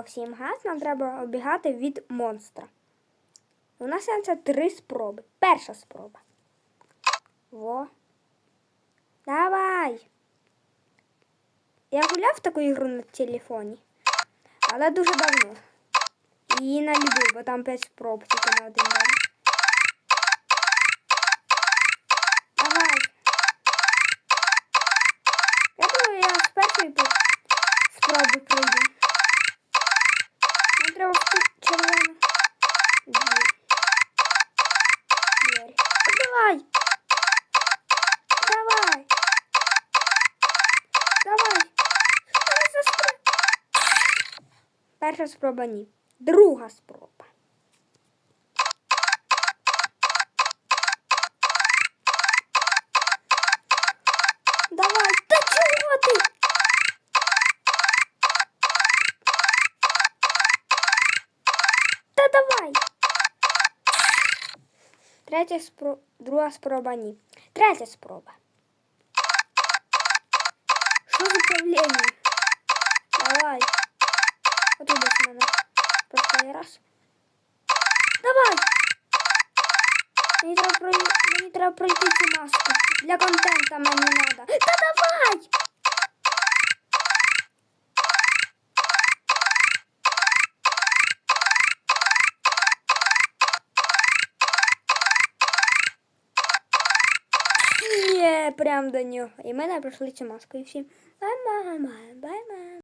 всім газ, нам треба обігати від монстра. У нас є три спроби. Перша спроба. Во. Давай. Я гуляв в таку ігру на телефоні, але дуже давно. І не любив, бо там 5 спроб тільки на один день. Давай. Я думаю, я з першої спроби пройду. Давай! Давай! Давай! Перша спроба ні. Друга спроба. Третя спро... друга спроба ні. Третя спроба. Що за управління? Давай. От десь мене. Прошлий раз. Давай! Мені треба, пройти, мені треба пройти цю маску. Для контента мені треба. Та давай! Прям до нього. І ми не пройшли цю маску. І всі бай-мама, бай-бай.